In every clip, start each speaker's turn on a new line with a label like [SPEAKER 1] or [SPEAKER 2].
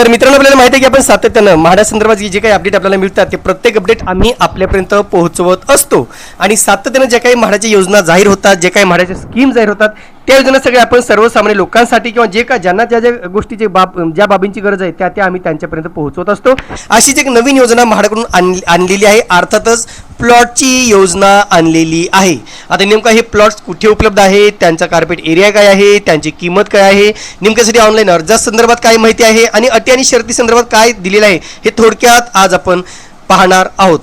[SPEAKER 1] तर मित्रांनो आपल्याला माहिती आहे की आपण सातत्यानं म्हाडासंदर्भात जे काही अपडेट आपल्याला मिळतात ते प्रत्येक अपडेट आम्ही आपल्यापर्यंत पोहोचवत असतो. आणि सातत्यानं ज्या काही म्हाडाच्या योजना जाहीर होतात जे काही म्हाडाच्या स्कीम जाहीर होतात त्या योजना सगळ्या आपण सर्वसामान्य लोकांसाठी किंवा जे का ज्यांना ज्या ज्या गोष्टीची बाब ज्या बाबींची गरज आहे त्या त्या आम्ही त्यांच्यापर्यंत पोहोचवत असतो. अशीच एक नवीन योजना म्हाडाकडून आणलेली आहे. अर्थातच प्लॉटची योजना आणलेली आहे. आता नेमका हे प्लॉट्स कुठे उपलब्ध आहेत? त्यांचा कार्पेट एरिया काय आहे? त्यांची किंमत काय आहे? नेमक्यासाठी ऑनलाईन अर्जासंदर्भात काय माहिती आहे? आणि अटी आणि शर्ती संदर्भात काय दिलेलं आहे? हे थोडक्यात आज आपण पाहणार आहोत.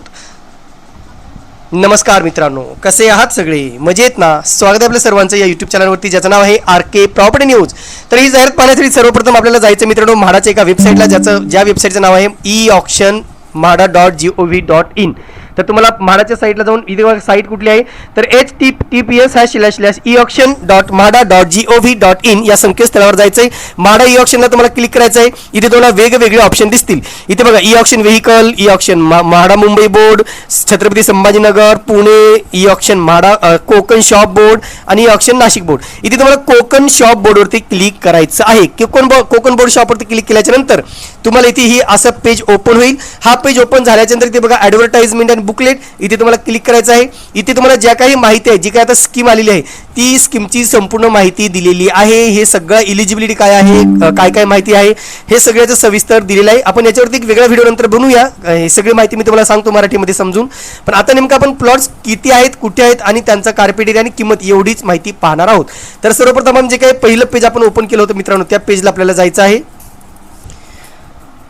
[SPEAKER 1] नमस्कार मित्रांनो कसे आहात सगळे? मजेत ना? स्वागत आहे आपल्या सर्वांचं या युट्यूब चॅनलवरती ज्याचं नाव आहे आर के प्रॉपर्टी न्यूज. तर ही जाहिरात पाहण्यासाठी सर्वप्रथम आपल्याला जायचं मित्रांनो म्हाडाच्या एका वेबसाईटला ज्याचं ज्या वेबसाईटचं नाव आहे e e auction MHADA dot G O V dot in तर तुम्हाला म्हाडाच्या साईटला जाऊन इथे साईट कुठली आहे? तर H T T P S hash slash slash e auction dot MHADA dot G O V dot in या संकेतस्थळावर जायचं आहे म्हाडा ई ऑप्शनला तुम्हाला क्लिक करायचं आहे इथे तुम्हाला वेगवेगळे ऑप्शन दिसतील. इथे बघा e auction vehicle e auction MHADA Mumbai board Chhatrapati Sambhajinagar Pune e auction MHADA Konkan shop board आणि ई ऑप्शन नाशिक बोर्ड इथे तुम्हाला कोकण शॉप बोर्डवरती क्लिक करायचं आहे. कोकण बो- कोकण बोर्ड शॉपवरती क्लिक केल्याच्यानंतर तुम्हाला इथे ही असं पेज ओपन होईल. हा पेज ओपन झाल्याच्यानंतर इथे बघा ॲडव्हर्टाइजमेंट आणि बुकलेट इथे तुम्हाला क्लिक करायचं आहे. इथे तुम्हाला ज्या काही माहिती आहे जी काय आता स्कीम आलेली आहे ती स्कीमची संपूर्ण माहिती दिलेली आहे. हे सगळं इलिजिबिलिटी काय आहे काय काय माहिती आहे हे सगळ्याचं सविस्तर दिलेलं आहे. आपण याच्यावरती एक वेगळा व्हिडिओ नंतर बनवूया. हे सगळी माहिती मी तुम्हाला सांगतो मराठीमध्ये समजून. पण आता नेमकं आपण प्लॉट्स किती आहेत कुठे आहेत आणि त्यांचा कार्पेट एरिया आणि किंमत एवढीच माहिती पाहणार आहोत. तर सर्वप्रथम आपण जे काही पहिलं पेज आपण ओपन केलं होतं मित्रांनो त्या पेजला आपल्याला जायचं आहे.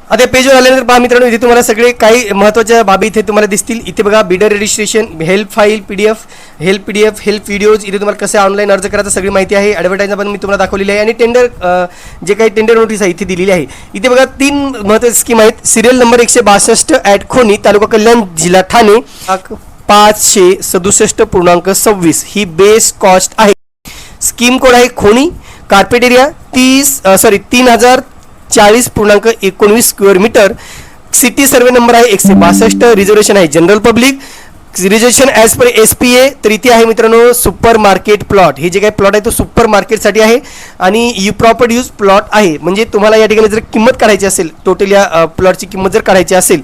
[SPEAKER 1] आता पेजवर आल्यानंतर पहा मित्रांनो इथे तुम्हाला सगळे काही महत्त्वाच्या बाबी इथे तुम्हाला दिसतील. इथे बघा bidder registration help file P D F help P D F help videos इथे तुम्हाला कसं ऑनलाईन अर्ज करायचं सगळी माहिती आहे. ॲडव्हर्टाईज पण मी तुम्हाला दाखवलेली आहे. आणि टेंडर जे काही टेंडर नोटीस आहे इथे दिलेली आहे. इथे बघा तीन महत्त्वाची स्कीम आहेत. सिरियल नंबर एकशे बासष्ट ॲट खोनी तालुका कल्याण जिल्हा ठाणे. पाचशे सदुसष्ट पूर्णांक सव्वीस. ही बेस कॉस्ट आहे. स्कीम कोड आहे खोणी कार्पेटेरिया तीस सॉरी तीन हजार चाळीस पूर्णांक एकोणवीस square metre city survey number आहे एकशे बासष्ट. रिझर्वेशन आहे general public reservation as per S P A तर इथे आहे मित्रांनो सुपर मार्केट प्लॉट हे जे काही प्लॉट आहे तो सुपर मार्केटसाठी आहे. आणि यू प्रॉपर यूज प्लॉट आहे. म्हणजे तुम्हाला या ठिकाणी जर किंमत काढायची असेल टोटल या प्लॉटची किंमत जर काढायची असेल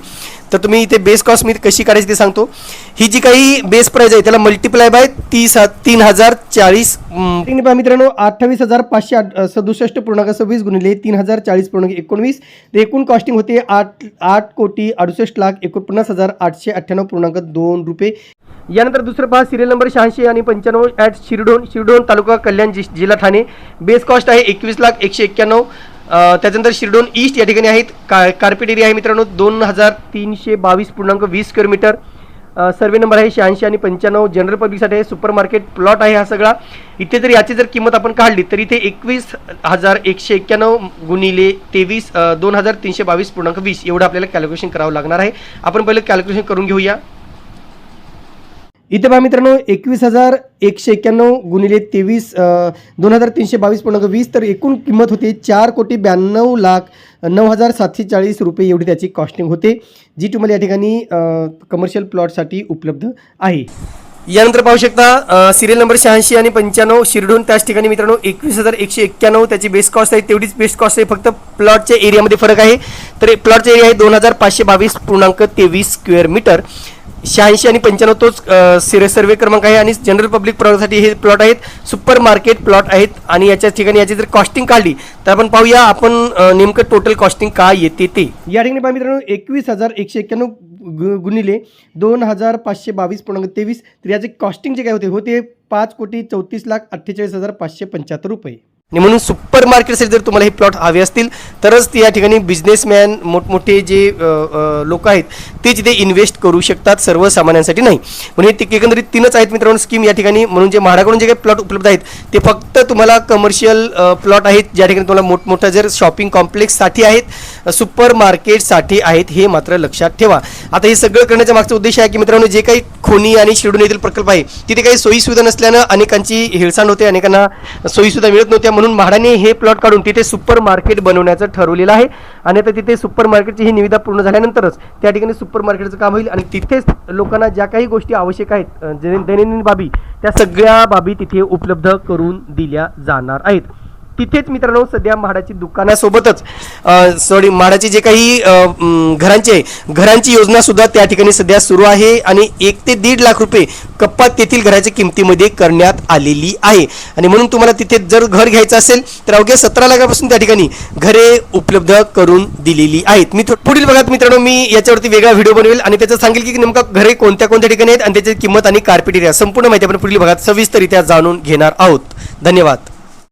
[SPEAKER 1] तर तुम्ही इथे बेस कॉस्ट मी कशी करायची ते सांगतो. ही जी काही बेस प्राईज आहे त्याला मल्टिप्लाय बाय तीस तीन हजार चाळीस पहा मित्रांनो अठ्ठावीस हजार पाचशे आठ- सदुसष्ट पूर्णांक सव्वीस गुणिले तीन हजार चाळीस पूर्णांक एकोणवीस. तर एकूण कॉस्टिंग होते आठ आठ कोटी अडुसष्ट लाख एकोणपन्नास हजार आठशे अठ्ठ्याण्णव पूर्णांक दोन रुपये. यानंतर दुसरं पहा सिरियल नंबर शहाऐंशी आणि पंच्याण्णव ॲट शिरडोन शिरडोन तालुका कल्याण जि जिल्हा ठाणे. बेस कॉस्ट आहे एकवीस लाख एकशे एक्क्याण्णव. त्याच्यानंतर शिरडोन ईस्ट या ठिकाणी आहेत. का कार्पेट एरिया आहे मित्रांनो दोन हजार तीनशे बावीस पूर्णांक वीस स्क्वेअर मीटर सर्वे नंबर आहे शहाऐंशी आणि पंच्याण्णव. जनरल पब्लिकसाठी आहे सुपर मार्केट प्लॉट आहे हा सगळा. इथे जर याची जर किंमत आपण काढली तर इथे एकवीस हजार एकशे एक्क्याण्णव गुणिले तेवीस दोन हजार तीनशे बावीस पूर्णांक वीस. एवढं आपल्याला कॅल्क्युलेशन करावं लागणार आहे. आपण पहिलं कॅल्क्युलेशन करून घेऊया. इथे पहा मित्रांनो एकवीस हजार एकशे एक्क्याण्णव गुणिले तेवीस दोन हजार तीनशे बावीस पूर्णांक वीस तर एकूण किंमत होते चार कोटी ब्याण्णव लाख नऊ हजार सातशे चाळीस रुपये एवढी त्याची कॉस्टिंग होते जी तुम्हाला या ठिकाणी कमर्शियल प्लॉटसाठी उपलब्ध आहे. यानंतर पाहू शकता सिरियल नंबर शहाऐंशी आणि पंच्याण्णव शिरडून त्याच ठिकाणी मित्रांनो एकवीस हजार एकशे एक्क्याण्णव त्याची बेस्ट कॉस्ट आहे. तेवढीच बेस्ट कॉस्ट आहे फक्त प्लॉटच्या एरियामध्ये फरक आहे. तर प्लॉटचा एरिया आहे दोन हजार पाचशे बावीस पूर्णांक तेवीस स्क्वेअर मीटर शहाऐंशी आणि पंच्याण्णव तोच सिरियस सर्वे क्रमांक आहे आणि जनरल पब्लिक प्रॉडक्टसाठी हे प्लॉट आहेत. सुपर मार्केट प्लॉट आहेत आणि याच्या ठिकाणी याची जर कॉस्टिंग काढली तर आपण पाहूया आपण नेमकं टोटल कॉस्टिंग काय येते ते. या ठिकाणी पहा मित्रांनो एकवीस हजार एकशे एक्क्याण्णव गु- गुणिले दोन हजार पाचशे बावीस पूर्णांक तेवीस. तर याचे कॉस्टिंग जे काय होते होते पाच कोटी चौतीस लाख अठ्ठेचाळीस हजार पाचशे पंच्याहत्तर रुपये. आणि म्हणून सुपर मार्केटसाठी जर तुम्हाला हे प्लॉट हवे असतील तरच ते या ठिकाणी बिझनेसमॅन मोठमोठे जे लोक आहेत ते तिथे इन्व्हेस्ट करू शकतात सर्वसामान्यांसाठी नाही. म्हणजे ते एकंदरीत तीनच आहेत मित्रांनो स्कीम या ठिकाणी. म्हणून जे म्हाडाकडून जे काही प्लॉट उपलब्ध आहेत ते फक्त तुम्हाला कमर्शियल प्लॉट आहेत ज्या ठिकाणी तुम्हाला मोठमोठ्या जर शॉपिंग कॉम्प्लेक्ससाठी आहेत सुपर मार्केटसाठी आहेत हे मात्र लक्षात ठेवा. आता हे सगळं करण्याचा मागचा उद्देश आहे की मित्रांनो जे काही खोनी आणि शिरडून येथील प्रकल्प आहे. तिथे काही सोयीसुविधा नसल्यानं अनेकांची हेळसांड होते अनेकांना सोयीसुविधा मिळत नव्हत्या. म्हणून म्हाडाने हे प्लॉट काढून तिथे सुपर मार्केट बनवण्याचं ठरवलेलं आहे. आणि आता तिथे सुपर मार्केटची ही निविदा पूर्ण झाल्यानंतरच त्या ठिकाणी सुपर मार्केटचं काम होईल. आणि तिथेच लोकांना ज्या काही गोष्टी आवश्यक आहेत दैनंदिन बाबी त्या सगळ्या बाबी तिथे उपलब्ध करून दिल्या जाणार आहेत. तिथेच मित्रांनो सध्या म्हाडाची दुकानासोबतच सॉरी म्हाडाचे जे काही घरांचे घरांची योजना सुद्धा त्या ठिकाणी सध्या सुरू आहे आणि एक ते दीड लाख रुपये कप्पात तेथील घराच्या किमतीमध्ये करण्यात आलेली आहे. आणि म्हणून तुम्हाला तिथे जर घर घ्यायचं असेल तर अवघ्या सतरा लाखापासून त्या ठिकाणी घरे उपलब्ध करून दिलेली आहेत. मी थो- पुढील भागात मित्रांनो मी याच्यावरती वेगळा व्हिडिओ बनवेल आणि त्याचं सांगेल की नेमका घरे कोणत्या कोणत्या ठिकाणी आहेत आणि त्याची किंमत आणि कार्पेट एरिया संपूर्ण माहिती आपण पुढील भागात सविस्तरित्या जाणून घेणार आहोत. धन्यवाद.